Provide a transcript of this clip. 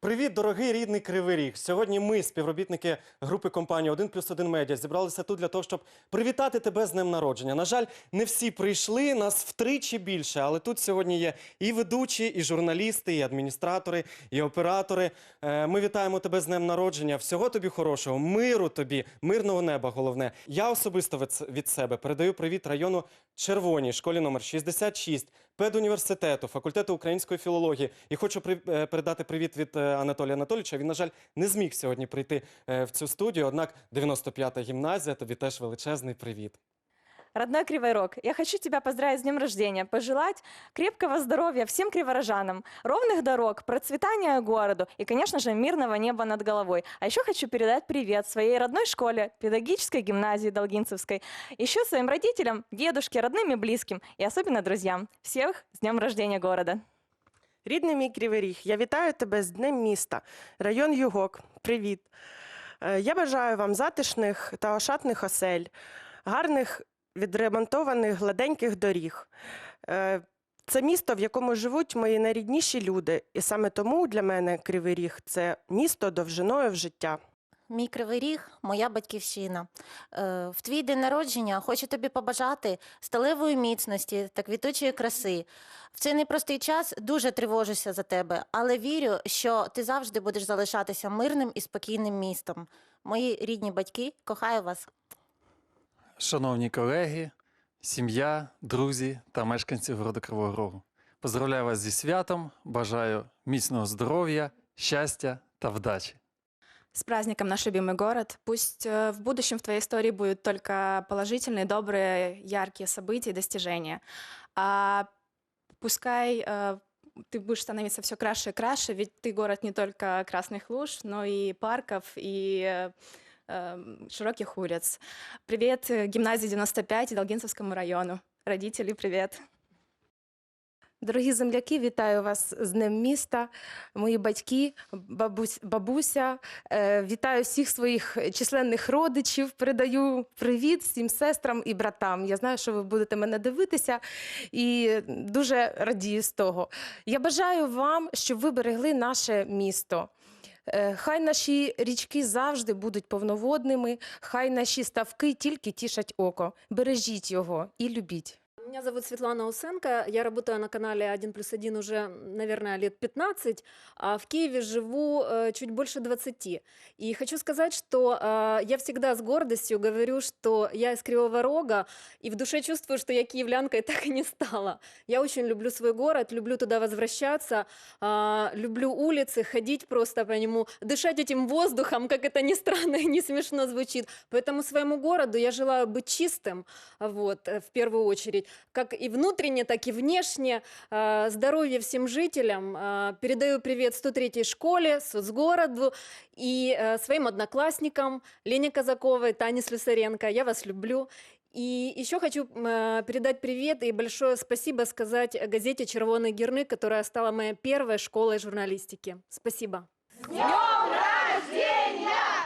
Привіт, дорогий рідний Кривий Ріг. Сьогодні ми, співробітники групи компанії 1 плюс 1 медіа, зібралися тут для того, щоб привітати тебе з днем народження. На жаль, не всі прийшли, нас втричі більше, але тут сьогодні є і ведучі, і журналісти, і адміністратори, і оператори. Е, Ми вітаємо тебе з днем народження. Всього тобі хорошого, миру тобі, мирного неба. Головне. Я особисто від, себе передаю привіт району Червоній, школі номер 66, педуніверситету, факультету української філології. І хочу при, е, передати привіт від е, Анатолія Анатолійовича. Він, на жаль, не зміг сьогодні прийти е, в цю студію. Однак 95-та гімназія, тобі теж величезний привіт. Родной Кривой Рог, я хочу тебя поздравить с днем рождения, пожелать крепкого здоровья всем криворожанам, ровных дорог, процветания городу и, конечно же, мирного неба над головой. А еще хочу передать привет своей родной школе, педагогической гимназии Долгинцевской, еще своим родителям, дедушке, родным и близким, и особенно друзьям. Всех с днем рождения города! Рідний мій Кривий Ріг, я вітаю тебе з Днем міста, район Югок. Привіт. Е, Я бажаю вам затишних та ошатних осель, гарних відремонтованих гладеньких доріг. Е, Це місто, в якому живуть мої найрідніші люди, і саме тому для мене Кривий Ріг це місто довжиною в життя. Мій кривий ріг, моя батьківщина. Е, В твій день народження хочу тобі побажати сталевої міцності та квітучої краси. В цей непростий час дуже тривожуся за тебе, але вірю, що ти завжди будеш залишатися мирним і спокійним містом. Мої рідні батьки, кохаю вас. Шановні колеги, сім'я, друзі та мешканці городу Кривого Рогу. Поздравляю вас зі святом, бажаю міцного здоров'я, щастя та вдачі. С праздником наш любимый город. Пусть э, в будущем в твоей истории будут только положительные, добрые, яркие события и достижения. А пускай э, ты будешь становиться все краше и краше, ведь ты город не только красных луж, но и парков, и э, э, широких улиц. Привет э, гимназии 95 и Долгинцевскому району. Родители, привет. Дорогі земляки, вітаю вас з Днем міста, мої батьки, бабусь, бабуся. Е, вітаю всіх своїх численних родичів. Передаю привіт всім сестрам і братам. Я знаю, що ви будете мене дивитися і дуже радію з того. Я бажаю вам, щоб ви берегли наше місто. Е, Хай наші річки завжди будуть повноводними, хай наші ставки тільки тішать око. Бережіть його і любіть. Меня зовут Светлана Усенко. Я работаю на канале 1 плюс 1 уже, наверное, лет 15, а в Киеве живу э, чуть больше 20. И хочу сказать, что э, я всегда с гордостью говорю, что я из Кривого Рога, и в душе чувствую, что я киевлянкой так и не стала. Я очень люблю свой город, люблю туда возвращаться, а, люблю улицы, ходить просто по нему, дышать этим воздухом, как это ни странно и не смешно звучит. Поэтому своему городу я желаю быть чистым, вот, э, в первую очередь, Как и внутренне, так и внешне. А, Здоровья всем жителям. А, Передаю привет 103-й школе, соцгороду и э, своим одноклассникам Лене Казаковой, Тане Слюсаренко. Я вас люблю. И еще хочу э, передать привет и большое спасибо сказать газете «Червоный герны», которая стала моей первой школой журналистики. Спасибо. С днем